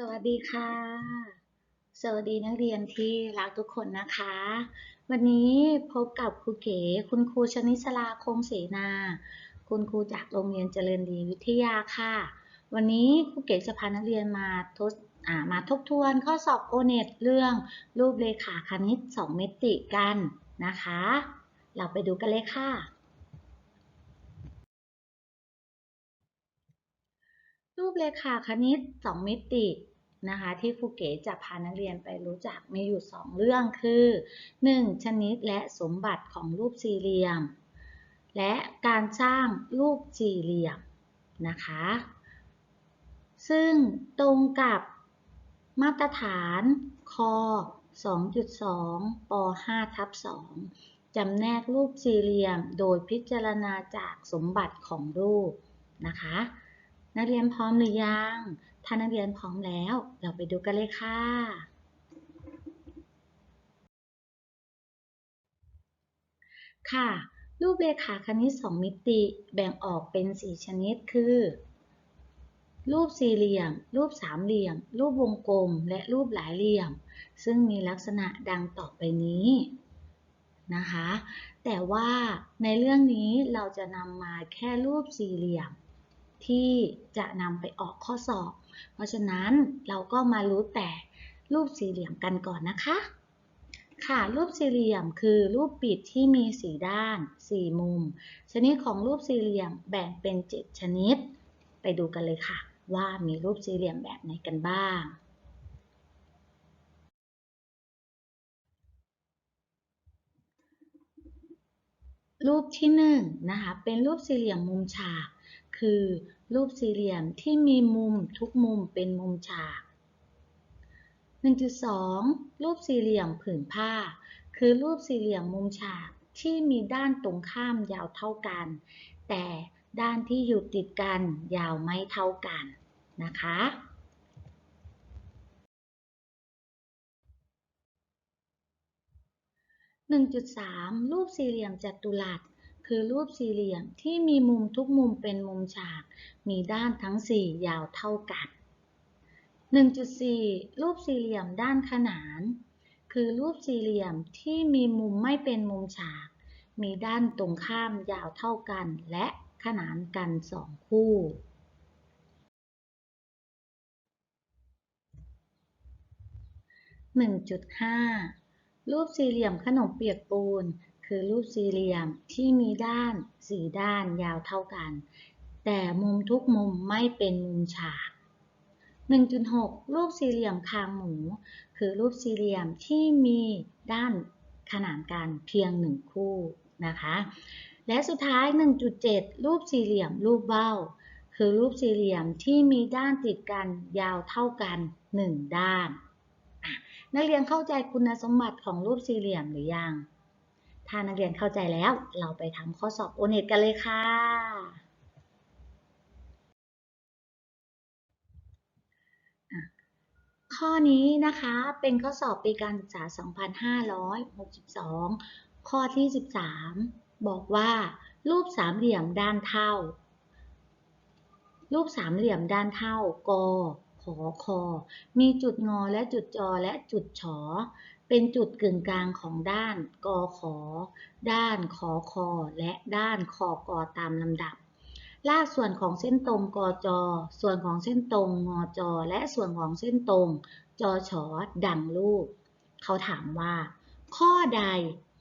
สวัสดีค่ะ สวัสดีนักเรียนที่รักทุกคนนะคะ วันนี้พบกับครูเก๋ คุณครูชนิสลาคงเสนา คุณครูจากโรงเรียนเจริญดีวิทยาค่ะ วันนี้ครูเก๋จะพานักเรียนมาทดอ่ามาทบทวนข้อสอบโอเน็ตเรื่องรูปเลขาคณิต 2 มิติกันนะคะ เราไปดูกันเลยค่ะรูปเลขาคณิต 2 มิติ นะคะที่ครูเก๋จะพานักเรียนไปรู้จักมีอยู่ 2 เรื่องคือ 1. ชนิดและสมบัติของรูปสี่เหลี่ยม และการสร้างรูปสี่เหลี่ยมนะคะ ซึ่งตรงกับมาตรฐานค2.2ป5ทับ2จำแนกรูปสี่เหลี่ยมโดยพิจารณาจากสมบัติของรูปนะคะ นักเรียนพร้อมหรือยัง ถ้านักเรียนพร้อมแล้ว เราไปดูกันเลยค่ะ ค่ะ รูปเรขาคณิต 2 มิติแบ่งออกเป็น 4 ชนิดคือ รูปสี่เหลี่ยม รูปสามเหลี่ยม รูปวงกลม และรูปหลายเหลี่ยม ซึ่งมีลักษณะดังต่อไปนี้นะคะ แต่ว่าในเรื่องนี้เราจะนำมาแค่รูปสี่เหลี่ยมที่จะนำไปออกข้อสอบ เพราะฉะนั้นเราก็มารู้แต่รูปสี่เหลี่ยมกันก่อนนะคะ ค่ะรูปสี่เหลี่ยมคือรูปปิดที่มีสีด้าน4มุม ชนิดของรูปสี่เหลี่ยมแบ่งเป็น7ชนิด ไปดูกันเลยค่ะ ว่ามีรูปสี่เหลี่ยมแบบไหนกันบ้าง รูปที่1นงนะคะเป็นรูปสี่เหลี่ยมมุมฉาก คือรูปสี่เหลี่ยมที่มีมุมทุกมุมเป็นมุมฉาก 1.2 รูปสี่เหลี่ยมผืนผ้า คือรูปสี่เหลี่ยมมุมฉากที่มีด้านตรงข้ามยาวเท่ากัน แต่ด้านที่อยู่ติดกันยาวไม่เท่ากันนะคะ 1.3 รูปสี่เหลี่ยมจัตุรัส คือรูปสี่เหลี่ยมที่มีมุมทุกมุมเป็นมุมฉาก มีด้านทั้ง 4 ยาวเท่ากัน 1.4 รูปสี่เหลี่ยมด้านขนาน คือรูปสี่เหลี่ยมที่มีมุมไม่เป็นมุมฉาก มีด้านตรงข้ามยาวเท่ากัน และขนานกันสองคู่1.5 รูปสี่เหลี่ยมขนมเปียกปูน คือรูปสี่เหลี่ยมที่มีด้านสี่ด้านยาวเท่ากัน แต่มุมทุกมุมไม่เป็นมุมฉาก 1.6 รูปสี่เหลี่ยมคางหมู คือรูปสี่เหลี่ยมที่มีด้านขนานกันเพียงหนึ่งคู่นะคะ และสุดท้าย 1.7 รูปสี่เหลี่ยมรูปเบ้า คือรูปสี่เหลี่ยมที่มีด้านติดกันยาวเท่ากัน 1 ด้าน นักเรียนเข้าใจคุณสมบัติของรูปสี่เหลี่ยมหรือยัง ถ้านักเรียนเข้าใจแล้ว เราไปทำข้อสอบโอเน็ตกันเลยค่ะ ข้อนี้นะคะเป็นข้อสอบปีการศึกษา 2562 ข้อที่ 13 บอกว่ารูปสามเหลี่ยมด้านเท่า รูปสามเหลี่ยมด้านเท่าก อคอ มีจุดงอและจุดจอและจุดฉอ เป็นจุดกึ่งกลางของด้านกอขอ ด้านขอคอ และด้านคอกอตามลำดับ ลากส่วนของเส้นตรงกอจอ ส่วนของเส้นตรงงอจอ และส่วนของเส้นตรง จอฉดังรูป เขาถามว่า ข้อใด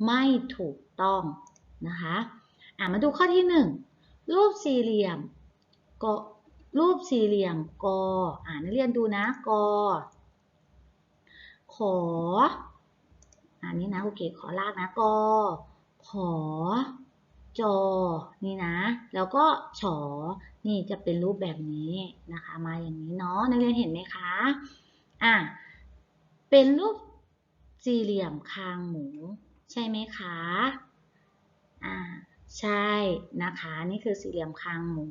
ไม่ถูกต้องนะคะ อะมาดูข้อที่ 1 รูปสี่เหลี่ยมก รูปสี่เหลี่ยมกอ่านนักเรียนดูนะกขออันนี้นะโอเคขอลากนะกขอจอ นี่นะ แล้วก็ฉอ นี่จะเป็นรูปแบบนี้นะคะ มาอย่างนี้เนาะนักเรียนเห็นไหมคะ อะ เป็นรูปสี่เหลี่ยมคางหมู ใช่ไหมคะ อ่า ใช่นะคะ นี่คือสี่เหลี่ยมคางหมู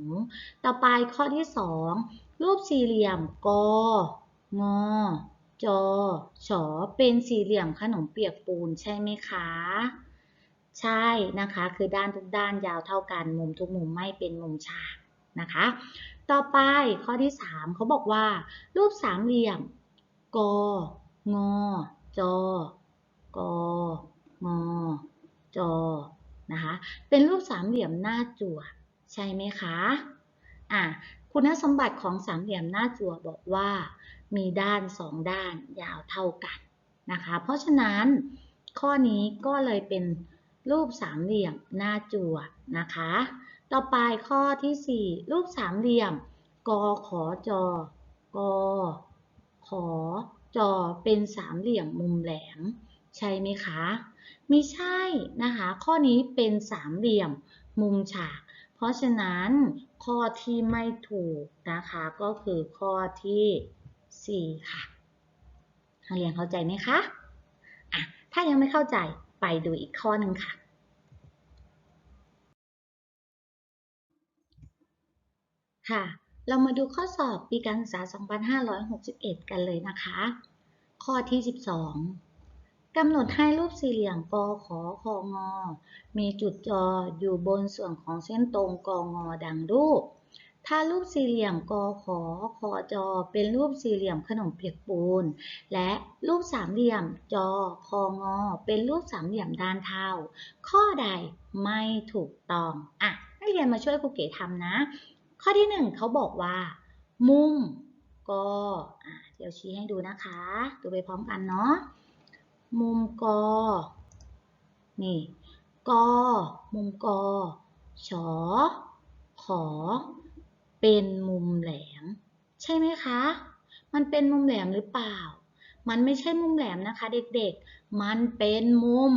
ต่อไปข้อที่2รูปสี่เหลี่ยมกงอจอฉอเป็นสี่เหลี่ยมขนมเปียกปูนใช่ไหมคะ ใช่นะคะ คือด้านทุกด้านยาวเท่ากัน มุมทุกมุมไม่เป็นมุมฉากนะคะ ต่อไปข้อที่ 3เขาบอกว่า รูปสามเหลี่ยมกงจกงจ นะคะเป็นรูปสามเหลี่ยมหน้าจั่วใช่ไหมคะอะคุณสมบัติของสามเหลี่ยมหน้าจั่วบอกว่ามีด้านสองด้านยาวเท่ากันนะคะ เพราะฉะนั้นข้อนี้ก็เลยเป็นรูปสามเหลี่ยมหน้าจั่วนะคะ ต่อไปข้อที่ 4 รูปสามเหลี่ยมกขอจกขอจอเป็นสามเหลี่ยมมุมแหลม ใช่ไหมคะ ไม่ใช่นะคะ ข้อนี้เป็นสามเหลี่ยมมุมฉาก เพราะฉะนั้นข้อที่ไม่ถูกนะคะ ก็คือข้อที่ 4 ค่ะนักเรียนเข้าใจไหมคะอะถ้ายังไม่เข้าใจไปดูอีกข้อหนึ่งค่ะ ค่ะ เรามาดูข้อสอบปีการศึกษา 2561 กันเลยนะคะ ข้อที่ 12 กำหนดให้รูปสี่เหลี่ยมกขอคองอ มีจุดจออยู่บนส่วนของเส้นตรงกงอดังรูป ถ้ารูปสี่เหลี่ยมกขอคอจอเป็นรูปสี่เหลี่ยมขนมเปียกปูน และรูปสามเหลี่ยมจอคองอ เป็นรูปสามเหลี่ยมด้านเท่า ข้อใดไม่ถูกต้อง อะ นักเรียนมาช่วยครูเก๋ทำนะ ข้อที่หนึ่งเขาบอกว่า มุมกอะเดี๋ยวชี้ให้ดูนะคะ ดูไปพร้อมกันเนาะ มุมกอ นี่กอ มุมกอ ชอ ขอ เป็นมุมแหลม ใช่ไหมคะ มันเป็นมุมแหลมหรือเปล่า มันไม่ใช่มุมแหลมนะคะเด็กๆ มันเป็นมุม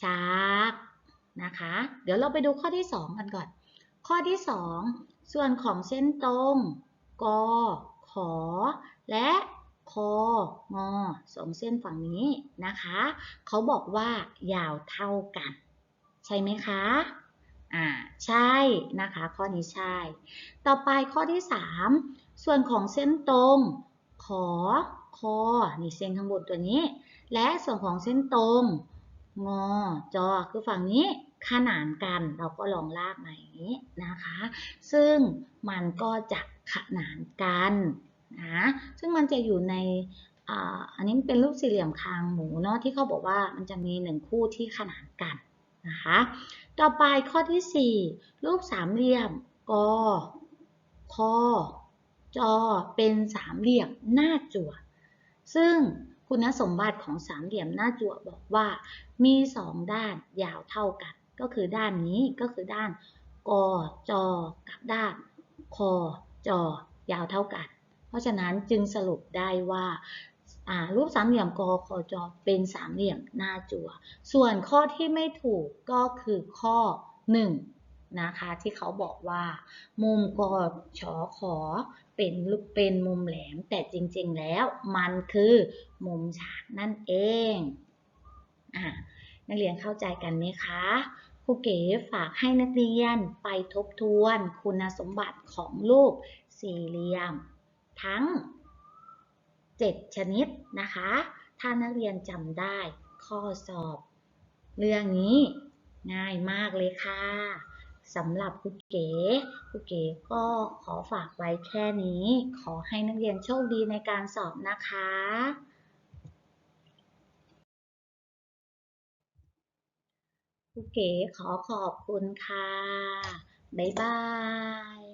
ฉากนะคะ เดี๋ยวเราไปดูข้อที่ 2 กันก่อน ข้อที่ 2 ส่วนของเส้นตรง กอ ขอ และ คองอสองเส้นฝั่งนี้นะคะ เขาบอกว่ายาวเท่ากัน ใช่ไหมคะอ่าใช่นะคะ ข้อนี้ใช่ ต่อไปข้อที่ 3 ส่วนของเส้นตรง ขอคอนี่เส้นข้างบนตัวนี้ และส่วนของเส้นตรง งอ จอคือฝั่งนี้ขนานกันเราก็ลองลากมาอย่างนี้นะคะ ซึ่งมันก็จะขนานกัน นะซึ่งมันจะอยู่ในอ,อันนี้เป็นรูปสี่เหลี่ยมคางหมูเนาะที่เขาบอกว่ามันจะมีหนึ่งคู่ที่ขนานกันนะคะต่อไปข้อที่ 4 รูปสามเหลี่ยมกคอจอเป็นสามเหลี่ยมหน้าจั่ว ซึ่งคุณสมบัติของสามเหลี่ยมหน้าจั่วบอกว่ามีสองด้านยาวเท่ากัน ก็คือด้านนี้ก็คือด้านกจกับด้านคจยาวเท่ากัน เพราะฉะนั้นจึงสรุปได้ว่ารูปสามเหลี่ยมกคอจเป็นสามเหลี่ยมหน้าจั่ว ส่วนข้อที่ไม่ถูกก็คือข้อ 1 นะคะ ที่เขาบอกว่า มุมกชอขอเป็นลูกเป็นมุมแหลม แต่จริงๆแล้วมันคือมุมฉากนั่นเองอนักเรียนเข้าใจกันไหมคะครูเก๋ฝากให้นักเรียนไปทบทวนคุณสมบัติของรูปสี่เหลี่ยม ทั้ง 7 ชนิดนะคะ ถ้านักเรียนจำได้ข้อสอบ เรื่องนี้ง่ายมากเลยค่ะสำหรับครูเก๋ครูเก๋ก็ขอฝากไว้แค่นี้ ขอให้นักเรียนโชคดีในการสอบนะคะครูเก๋ขอขอบคุณค่ะ บ๊ายบาย